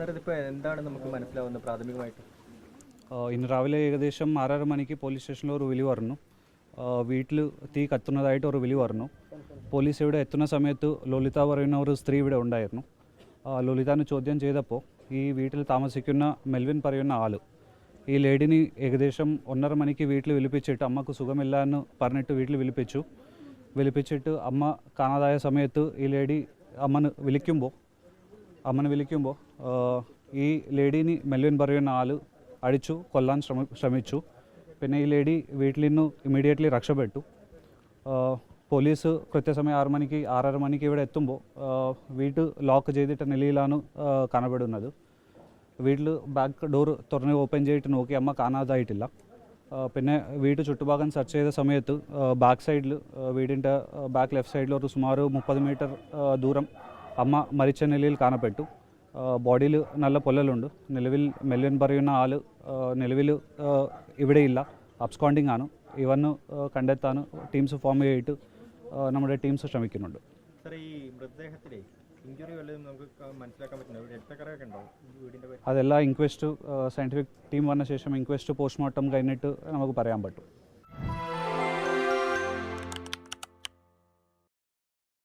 എന്താണ് നമുക്ക് മനസ്സിലാവുന്നത് പ്രാഥമികമായിട്ട്? ഇന്ന് രാവിലെ ഏകദേശം ആറര മണിക്ക് പോലീസ് സ്റ്റേഷനിൽ ഒരു വിളി പറഞ്ഞു വീട്ടിൽ തീ കത്തുന്നതായിട്ട് ഒരു വിളി പറഞ്ഞു പോലീസ് ഇവിടെ എത്തുന്ന സമയത്ത് ലളിത പറയുന്ന ഒരു സ്ത്രീ ഇവിടെ ഉണ്ടായിരുന്നു. ലളിതാനെ ചോദ്യം ചെയ്തപ്പോൾ ഈ വീട്ടിൽ താമസിക്കുന്ന മെൽവിൻ പറയുന്ന ആൾ ഈ ലേഡിന് ഏകദേശം ഒന്നര മണിക്ക് വീട്ടിൽ വിളിപ്പിച്ചിട്ട് അമ്മയ്ക്ക് സുഖമില്ല എന്ന് പറഞ്ഞിട്ട് വീട്ടിൽ വിളിപ്പിച്ചു. വിളിപ്പിച്ചിട്ട് അമ്മ കാണാതായ സമയത്ത് ഈ ലേഡി അമ്മന് വിളിക്കുമ്പോൾ അമ്മന് വിളിക്കുമ്പോൾ ഈ ലേഡീനെ മെല്ലുവിൻ പറയുന്ന ആൾ അടിച്ചു കൊല്ലാൻ ശ്രമ ശ്രമിച്ചു. പിന്നെ ഈ ലേഡി വീട്ടിൽ നിന്ന് ഇമ്മീഡിയറ്റ്ലി രക്ഷപ്പെട്ടു. പോലീസ് കൃത്യസമയം ആറ് മണിക്ക് ആറര മണിക്ക് ഇവിടെ എത്തുമ്പോൾ വീട്ട് വീട് ലോക്ക് ചെയ്തിട്ട നിലയിലാണ് കാണപ്പെടുന്നത്. വീട്ടിൽ ബാക്ക് ഡോർ തുറന്ന് ഓപ്പൺ ചെയ്തിട്ട് നോക്കി അമ്മ കാണാതായിട്ടില്ല. പിന്നെ വീട് ചുറ്റുഭാഗം സെർച്ച് ചെയ്ത സമയത്ത് ബാക്ക് സൈഡിൽ വീടിന്റെ ബാക്ക് ലെഫ്റ്റ് സൈഡിൽ ഒരു സുമാർ മുപ്പത് മീറ്റർ ദൂരം അമ്മ മരിച്ച നിലയിൽ കാണപ്പെട്ടു. ബോഡിയിൽ നല്ല പൊല്ലലുണ്ട്. നിലവിൽ മെല്ലൻ പറയുന്ന ആൾ നിലവിൽ ഇവിടെയില്ല. അബ്സ്കോണ്ടിങ് ആണ്. ഇവന്ന് കണ്ടെത്താൻ ടീംസ് ഫോം ചെയ്തിട്ട് നമ്മുടെ ടീംസ് ശ്രമിക്കുന്നുണ്ട്. അതെല്ലാം ഇൻക്വസ്റ്റ് സയന്റിഫിക് ടീം വന്ന ശേഷം ഇൻക്വസ്റ്റ് പോസ്റ്റ്മോർട്ടം കഴിഞ്ഞിട്ട് നമുക്ക് പറയാൻ പറ്റും.